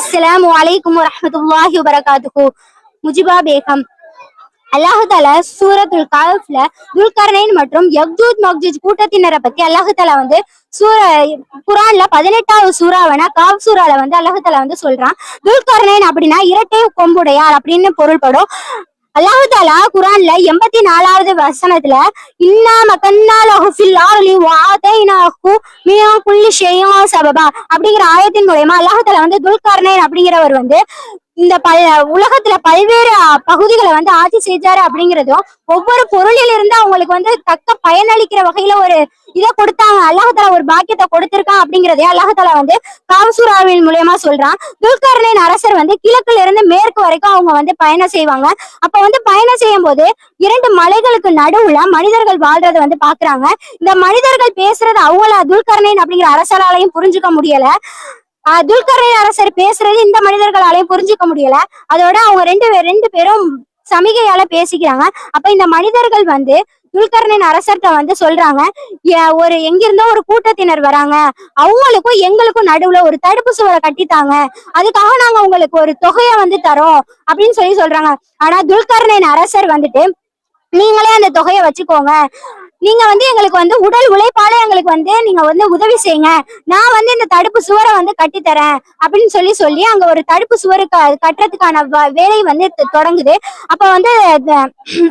அஸ்லாம் வலைக்கும் வரமத்துல்லாஹி வபரகாத்துஹு முஜிபா பேகம். அல்லாஹு தாலா சூரத்துல் காஃப்ல துல்கர்னைன் மற்றும் யக்ஜூத் மக்ஜூத் கூட்டத்தினரை பத்தி அல்லாஹு தாலா வந்து சூர குரான்ல பதினெட்டாவது சூறாவன காப் சூறால வந்து அல்லாஹு வந்து சொல்றான். துல்கர்னைன் அப்படின்னா இரட்டை கொம்புடையார் அப்படின்னு பொருள்படும். அல்லாஹு தாலா குரான்ல எண்பத்தி நாலாவது வசனத்துல இன்னா மக்கன்னா சபபா அப்படிங்கிற ஆயத்தின் மூலயமா அல்லாஹு தாலா வந்து துல்கர்னைன் அப்படிங்கிறவர் வந்து இந்த பல் உலகத்துல பல்வேறு பகுதிகளை வந்து ஆட்சி செஞ்சாரு அப்படிங்கிறதும் ஒவ்வொரு பொருளில் இருந்து அவங்களுக்கு வந்து தக்க பயனளிக்கிற வகையில ஒரு இதை கொடுத்தாங்க. அல்லாஹால ஒரு பாக்கியத்தை கொடுத்திருக்கான் அப்படிங்கறதே அல்லாஹால வந்து காவசூராவின் மூலியமா சொல்றான். துல்கர்ணின் அரசர் வந்து கிழக்குல இருந்து மேற்கு வரைக்கும் அவங்க வந்து பயணம் செய்வாங்க. அப்ப வந்து பயணம் செய்யும் போது இரண்டு மலைகளுக்கு நடுவுல மனிதர்கள் வாழ்றதை வந்து பாக்குறாங்க. இந்த மனிதர்கள் பேசுறது அவங்கள துல்கர்ணின் அப்படிங்கிற அரசராலையும் புரிஞ்சுக்க முடியல. துல்கரை அரசர் பேசுறது இந்த மனிதர்களாலையும் புரிஞ்சுக்க முடியல. அதோட அவங்க ரெண்டு பேர் ரெண்டு பேரும் சமிகையால பேசிக்கிறாங்க. அப்ப இந்த மனிதர்கள் வந்து துல்கர்ணின் அரசர்கிட்ட வந்து சொல்றாங்க "ஏ- ஒரு எங்கிருந்தோ ஒரு கூட்டத்தினர் வராங்க. அவங்களுக்கும் எங்களுக்கும் நடுவுல ஒரு தடுப்பு சுவரை கட்டித்தாங்க. அதுக்காக நாங்க உங்களுக்கு ஒரு தொகையை வந்து தரோம். அப்படின்னு சொல்லி சொல்றாங்க. ஆனா துல்கர்ணின் அரசர் வந்துட்டு நீங்களே அந்த தொகையை வச்சுக்கோங்க. நீங்க வந்து எங்களுக்கு வந்து உடல் உழைப்பால எங்களுக்கு வந்து நீங்க வந்து உதவி செய்யுங்க. நான் வந்து இந்த தடுப்பு சுவரை வந்து கட்டி தரேன் அப்படின்னு சொல்லி சொல்லி அங்க ஒரு தடுப்பு சுவர் கட்டுறதுக்கான வேலை வந்து தொடங்குது. அப்ப வந்து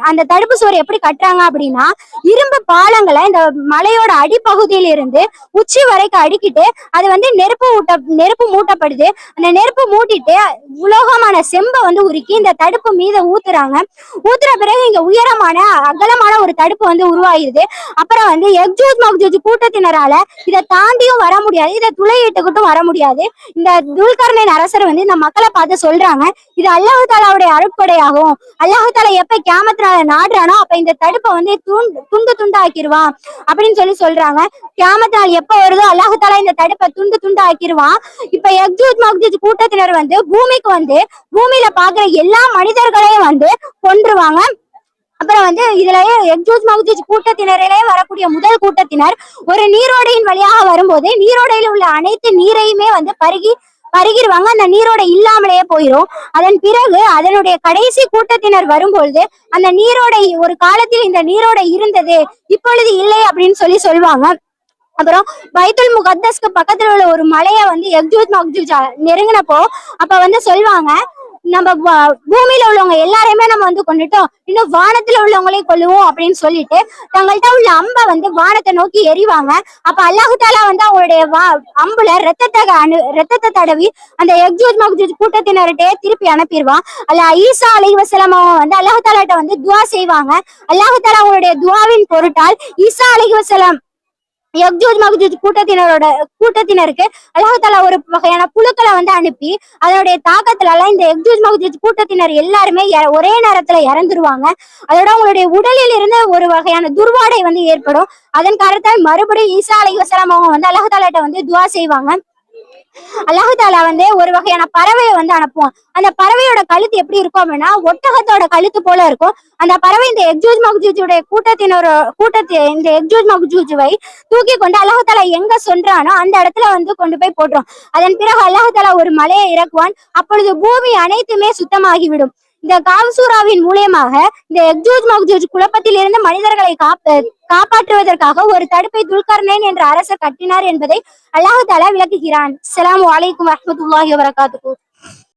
அந்த தடுப்பு சுவர் எப்படி கட்டுறாங்க அப்படின்னா இரும்பு பாலங்களை இந்த மலையோட அடிப்பகுதியில இருந்து உச்சி வரைக்கும் அடுக்கிட்டு அது வந்து நெருப்பு ஊட்ட நெருப்பு மூட்டப்படுது. அந்த நெருப்பு மூட்டிட்டு உலோகமான செம்பை வந்து உருக்கி இந்த தடுப்பு மீத ஊத்துறாங்க. ஊத்துற பிறகு இங்க உயரமான அகலமான ஒரு தடுப்பு வந்து முடியாது. அப்புறம் வந்து எக்ஜூஸ் மக்ஜூத் கூட்டத்தினரால இதை தாண்டியும் வர முடியாது. இதை துளையிட்டுக்கிட்டும் வர முடியாது. இந்த துல்கர்ணின் அரசர் வந்து இந்த மக்களை பார்த்து சொல்றாங்க இது அல்லாஹு தாலாவுடைய அருட்படையாகும் அல்லாஹு தாலா எப்ப கேமத்தினால நாடுறானோ அப்ப இந்த தடுப்பை வந்து துண்டு துண்டு துண்டாக்கிடுவான் அப்படின்னு சொல்லி சொல்றாங்க. கேமத்தினால் எப்ப வருதோ அல்லாஹு தாலா இந்த தடுப்பை துண்டு துண்டு ஆக்கிடுவான் இப்ப எக்ஜூத் மக்ஜூத் கூட்டத்தினர் வந்து பூமிக்கு வந்து பூமியில பாக்குற எல்லா மனிதர்களையும் வந்து கொன்றுவாங்க. அப்புறம் வந்து இதுலயே எக்ஜூஸ் மகுஜூஸ் கூட்டத்தினரிலே வரக்கூடிய முதல் கூட்டத்தினர் ஒரு நீரோடையின் வழியாக வரும்போது நீரோடையில் உள்ள அனைத்து நீரையுமே வந்து பருகி பருகிருவாங்க. அந்த நீரோடை இல்லாமலேயே போயிரும். அதன் பிறகு அதனுடைய கடைசி கூட்டத்தினர் வரும்பொழுது அந்த நீரோடை ஒரு காலத்தில் இந்த நீரோடை இருந்தது இப்பொழுது இல்லை அப்படின்னு சொல்லி சொல்லுவாங்க அப்புறம் பைத்துல் முகத்தஸ்க்கு பக்கத்துல உள்ள ஒரு மலையை வந்து எக்ஜூத் மக்ஜூஜ் நெருங்கினப்போ அப்ப வந்து சொல்லுவாங்க நம்ம பூமியில உள்ளவங்க எல்லாரையுமே நம்ம வந்து கொண்டுட்டோம். இன்னும் வானத்துல உள்ளவங்களையும் கொள்ளுவோம் அப்படின்னு சொல்லிட்டு தங்கள்கிட்ட உள்ள அம்பை வந்து வானத்தை நோக்கி எறிவாங்க. அப்ப அல்லாஹு தாலா வந்து அவங்களுடைய வா அம்புல ரத்தத்தை அணு ரத்தத்தை தடவி அந்த எக்ஜூத் மக்ஜூத் கூட்டத்தினர்கிட்டயே திருப்பி அனுப்பிடுவான். அல்ல ஈசா அலி வசலம் வந்து அல்லாஹு தாலாட்ட வந்து துவா செய்வாங்க. அல்லாஹு தாலா அவங்களுடைய துவாவின் பொருட்டால் ஈசா அலி வசலம் யக்ஜூத் மகஜூஜ் கூட்டத்தினரோட கூட்டத்தினருக்கு அல்லாஹால ஒரு வகையான புழுக்களை வந்து அனுப்பி அதனுடைய தாக்கத்துல இந்த யக்ஜூத் மகஜூஜ் கூட்டத்தினர் எல்லாருமே ஒரே நேரத்துல இறந்துருவாங்க. அதோட அவங்களுடைய உடலில் இருந்து ஒரு வகையான துர்வாடை வந்து ஏற்படும். அதன் காரணத்தால் மறுபடியும் ஈசா அலி வசலாம் அவங்க வந்து அல்லாஹ் வந்து துவா செய்வாங்க. அல்லாஹு தாலா வந்து ஒரு வகையான பறவையை வந்து அனுப்புவோம் அந்த பறவையோட கழுத்து எப்படி இருக்கும் அப்படின்னா ஒட்டகத்தோட கழுத்து போல இருக்கும். அந்த பறவை இந்த எக்ஜூஜ் மகுஜூஜுடைய கூட்டத்தினோட கூட்டத்தை இந்த எக்ஜூஜ் மகுஜூஜுவை தூக்கி கொண்டு அல்லாஹு தாலா எங்க சொல்றானோ அந்த இடத்துல வந்து கொண்டு போய் போட்டுரும். அதன் பிறகு அல்லாஹு ஒரு மலையை இறக்குவான். அப்பொழுது பூமி அனைத்துமே சுத்தமாகிவிடும். இந்த காவசூராவின் மூலியமாக இந்த எக்ஜூஜ் மக்ஜூஜ் குழப்பத்திலிருந்து மனிதர்களை காப்ப காப்பாற்றுவதற்காக ஒரு தடுப்பை துல்கர்னேன் என்ற அரசர் கட்டினார் என்பதை அல்லாஹு தலா விளக்குகிறான். அஸ்ஸலாமு வலைக்கும் வரஹ்மத்துல்லாஹி வரகாத்துக்கு